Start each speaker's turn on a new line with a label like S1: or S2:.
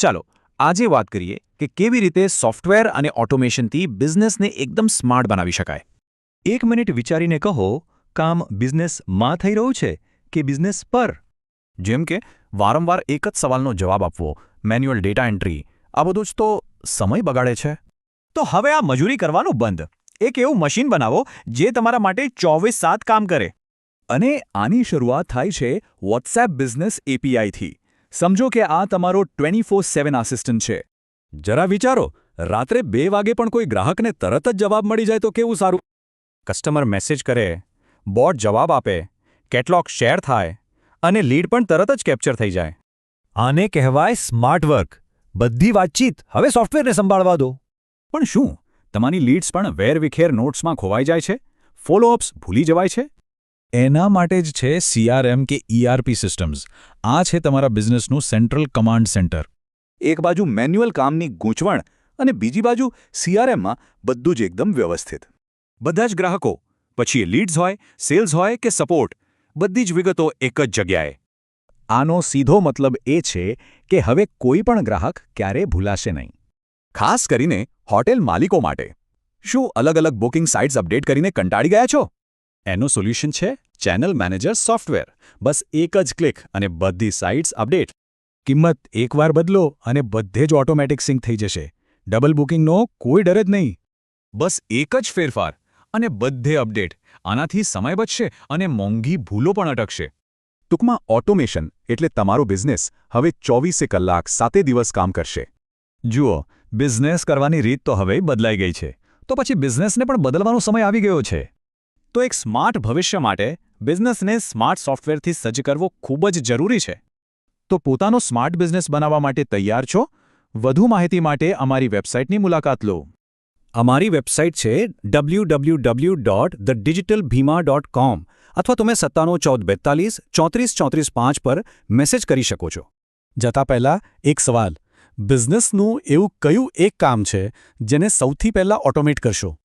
S1: ચાલો, આજે વાત કરીએ કે કેવી રીતે સોફ્ટવેર અને ઓટોમેશનથી બિઝનેસને એકદમ સ્માર્ટ બનાવી શકાય.
S2: એક મિનિટ વિચારીને કહો, કામ બિઝનેસમાં થઈ રહ્યું છે કે બિઝનેસ પર?
S1: જેમ કે, વારંવાર એક જ સવાલનો જવાબ આપવો, મેન્યુઅલ ડેટા એન્ટ્રી, આ બધું જ તો સમય બગાડે છે.
S3: તો હવે આ મજૂરી કરવાનું બંધ. એક એવું મશીન બનાવો જે તમારા માટે ચોવીસ સાત કામ કરે.
S2: અને આની શરૂઆત થાય છે વોટ્સએપ બિઝનેસ એપીઆઈથી સમજો કે આ તમારો ટ્વેન્ટી ફોર સેવન આસિસ્ટન્ટ છે. જરા વિચારો રાત્રે બે વાગે પણ કોઈ ગ્રાહકને તરત જ જવાબ મળી જાય તો કેવું સારું?
S3: કસ્ટમર મેસેજ કરે બોટ જવાબ આપે કેટલોગ શેર થાય અને લીડ પણ તરત જ કેપ્ચર થઈ જાય.
S2: આને કહેવાય સ્માર્ટ વર્ક. બધી વાતચીત હવે સોફ્ટવેરને સંભાળવા દો.
S3: પણ શું? તમારી લીડ્સ પણ વેરવિખેર નોટ્સમાં ખોવાઈ જાય છે? ફોલોઅપ્સ ભૂલી જવાય છે?
S4: એના માટે જ છે સીઆરએમ કે ઈઆરપી સિસ્ટમ્સ આ છે તમારા બિઝનેસનું સેન્ટ્રલ કમાન્ડ સેન્ટર
S5: એક બાજુ મેન્યુઅલ કામની ગૂંચવણ અને બીજી બાજુ સીઆરએમમાં બધું જ એકદમ વ્યવસ્થિત.
S3: બધા જ ગ્રાહકો, પછી લીડ્સ હોય સેલ્સ હોય કે સપોર્ટ બધી જ વિગતો એક જ જગ્યાએ.
S2: આનો સીધો મતલબ એ છે કે હવે કોઈ પણ ગ્રાહક ક્યારે ભૂલાશે નહીં.
S5: ખાસ કરીને હોટેલ માલિકો માટે. શું અલગ અલગ બુકિંગ સાઇટ્સ અપડેટ કરીને કંટાળી ગયા છો? એનું સોલ્યુશન છે ચેનલ મેનેજર સોફ્ટવેર. બસ એક જ ક્લિક અને બધી સાઇટ્સ અપડેટ.
S4: કિંમત એકવાર બદલો અને બધે જ ઓટોમેટિક સિંક થઈ જશે. ડબલ બુકિંગનો કોઈ ડર જ નહીં.
S3: બસ એક જ ફેરફાર અને બધે અપડેટ. આનાથી સમય બચશે અને મોંઘી ભૂલો પણ અટકશે.
S5: ટૂંકમાં ઓટોમેશન એટલે તમારો બિઝનેસ હવે ચોવીસે કલાક સાતે દિવસ કામ કરશે.
S2: જુઓ, બિઝનેસ કરવાની રીત તો હવે બદલાઈ ગઈ છે. તો પછી બિઝનેસને પણ બદલવાનો સમય આવી ગયો છે.
S3: તો એક સ્માર્ટ ભવિષ્ય માટે બિઝનેસને સ્માર્ટ સોફ્ટવેરથી સજ્જ કરવો ખૂબ જ જરૂરી છે.
S4: તો પોતાનો સ્માર્ટ બિઝનેસ બનાવવા માટે તૈયાર છો? વધુ માહિતી માટે અમારી વેબસાઇટની મુલાકાત લો.
S3: અમારી વેબસાઇટ છે W W dot the digital Bhima dot com અથવા તમે સત્તાણું, ચૌદ, બેતાલીસ, ચોત્રીસ ચોત્રીસ, પાંચ પર મેસેજ કરી શકો છો.
S4: જતા પહેલાં એક સવાલ. બિઝનેસનું એવું કયું એક કામ છે જેને સૌથી પહેલાં ઓટોમેટ કરશો?